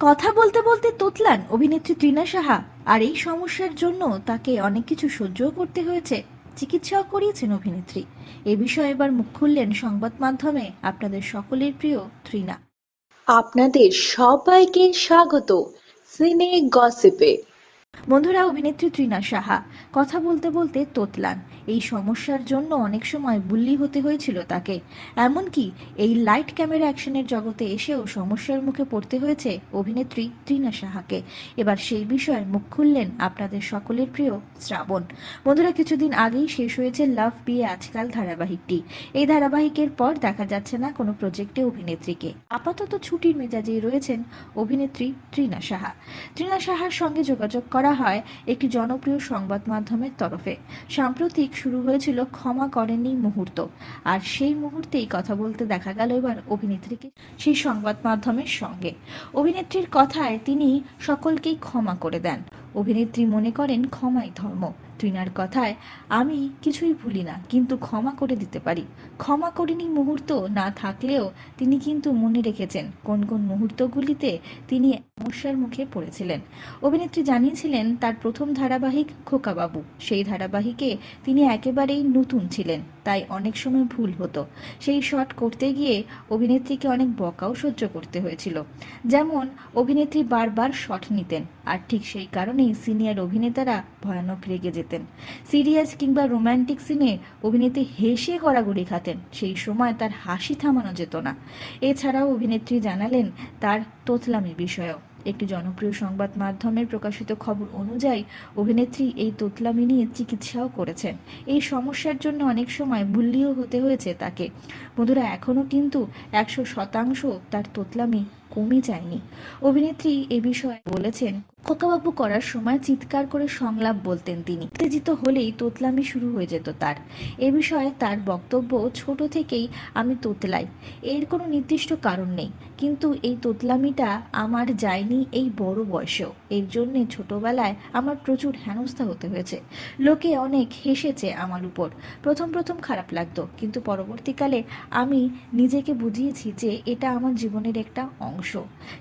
কথা বলতে বলতে তোতলান অভিনেত্রী ত্রিনা সাহা। আর এই সমস্যার জন্য তাকে অনেক কিছু সহ্যও করতে হয়েছে। চিকিৎসাও করিয়েছেন অভিনেত্রী। এ বিষয়ে এবার মুখ খুললেন সংবাদ মাধ্যমে আপনাদের সকলের প্রিয় ত্রিনা। আপনাদের সবাইকে স্বাগত সিনে গসিপে। বন্ধুরা অভিনেত্রী ত্রিনা সাহা কথা বলতে বলতে তোতলান। এই সমস্যার জন্য অনেক সময় বুল্লি হতে হয়েছিল তাকে। এমনকি এই লাইট ক্যামেরা অ্যাকশনের জগতে এসেও সমস্যার মুখে পড়তে হয়েছে অভিনেত্রী ত্রিনা সাহাকে। এবার সেই বিষয়ে মুখ খুললেন আপনাদের সকলের প্রিয় শ্রাবণ। বন্ধুরা, কিছুদিন আগেই শেষ হয়েছে লাভ বিয়ে আজকাল ধারাবাহিকটি। এই ধারাবাহিকের পর দেখা যাচ্ছে না কোনো প্রজেক্টে অভিনেত্রীকে। আপাতত ছুটির মেজাজেই রয়েছেন অভিনেত্রী ত্রিনা সাহা। ত্রিনা সাহার সঙ্গে যোগাযোগ করা হয় একটি জনপ্রিয় সংবাদ মাধ্যমের তরফে। সাম্প্রতিক শুরু হয়েছিল ক্ষমা করেননি মুহূর্ত। আর সেই মুহূর্তেই কথা বলতে দেখা গেল এবার অভিনেত্রীকে সেই সংবাদ মাধ্যমের সঙ্গে। অভিনেত্রীর কথায় তিনি সকলকেই ক্ষমা করে দেন। অভিনেত্রী মনে করেন ক্ষমাই ধর্ম। তৃণার কথায়, আমি কিছুই ভুলি না, কিন্তু ক্ষমা করে দিতে পারি। ক্ষমা করিনি মুহূর্ত না থাকলেও তিনি কিন্তু মনে রেখেছেন কোন কোন মুহূর্তগুলিতে তিনি সমস্যার মুখে পড়েছিলেন। অভিনেত্রী জানিয়েছিলেন তার প্রথম ধারাবাহিক খোকাবাবু। সেই ধারাবাহিকে তিনি একেবারেই নতুন ছিলেন, তাই অনেক সময় ভুল হতো। সেই শট করতে গিয়ে অভিনেত্রীকে অনেক বকাও সহ্য করতে হয়েছিল। যেমন, অভিনেত্রী বারবার শট নিতেন, আর ঠিক সেই কারণেই সিনিয়র অভিনেতারা ভয়ানক রেগে যেতেন। সিরিয়াস কিংবা রোমান্টিক সিনে অভিনেত্রী হেসে গড়াগড়ি খাতেন, সেই সময় তার হাসি থামানো যেত না। এছাড়াও অভিনেত্রী জানালেন তার তোতলামি বিষয়েও একটি জনপ্রিয় সংবাদ মাধ্যমের প্রকাশিত খবর অনুযায়ী অভিনেত্রী এই তোতলামি নিয়ে চিকিৎসাও করেছেন। এই সমস্যার জন্য অনেক সময় বুল্লিও হতে হয়েছে তাকে। বন্ধুরা এখনও কিন্তু একশো শতাংশ তার তোতলামি কমে যায়নি। অভিনেত্রী এ বিষয়ে বলেছেন, খোকাবাবু করার সময় চিৎকার করে সংলাপ বলতেন তিনি। উত্তেজিত হলেই তোতলামি শুরু হয়ে যেত তার। এ বিষয়ে তার বক্তব্য ছোট থেকেই আমি তোতলাই। এর কোনো নির্দিষ্ট কারণ নেই। কিন্তু এই তোতলামিটা আমার যায়নি এই বড় বয়সেও। এর জন্যে ছোটবেলায় আমার প্রচুর হেনস্থা হতে হয়েছে। লোকে অনেক হেসেছে আমার উপর। প্রথম প্রথম খারাপ লাগতো। কিন্তু পরবর্তীকালে আমি নিজেকে বুঝিয়েছি যে এটা আমার জীবনের একটা অংশ।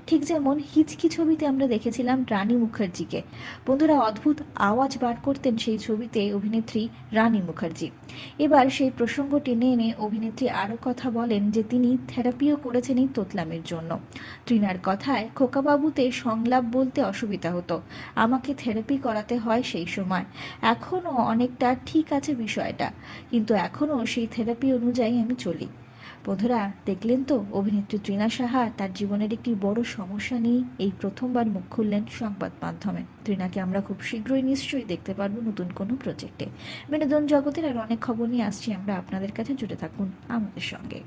ঠিক যেমন হিচকি ছবিতে আমরা দেখেছিলাম রানী মুখার্জিকে। বন্ধুরা, অদ্ভুত আওয়াজ বার করতেন সেই ছবিতে অভিনেত্রী রানী মুখার্জি। এবার সেই প্রসঙ্গ টেনে এনে অভিনেত্রী আরও কথা বলেন যে তিনি থেরাপিও করেছেন এই তোতলামের জন্য। ট্রিনার কথায়, খোকাবাবুতে সংলাপ বলতে অসুবিধা হতো। আমাকে থেরাপি করাতে হয় সেই সময়। এখনও অনেকটা ঠিক আছে বিষয়টা। কিন্তু এখনও সেই থেরাপি অনুযায়ী আমি চলি। বন্ধুরা, দেখলেন তো? অভিনেত্রী ত্রিনা সাহা তার জীবনের একটি বড় সমস্যা নিয়ে এই প্রথমবার মুখ খুললেন সংবাদ মাধ্যমে। ত্রিনাকে আমরা খুব শীঘ্রই নিশ্চয়ই দেখতে পারব নতুন কোনো প্রজেক্টে। বিনোদন জগতের আর অনেক খবর নিয়ে আসছি আমরা। আপনাদের কাছে জুড়ে থাকুন আমাদের সঙ্গে।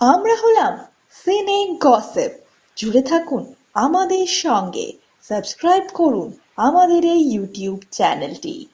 আমরা হলাম সিনে গসেপ। জুড়ে থাকুন আমাদের সঙ্গে। সাবস্ক্রাইব করুন আমাদের এই ইউটিউব চ্যানেলটি।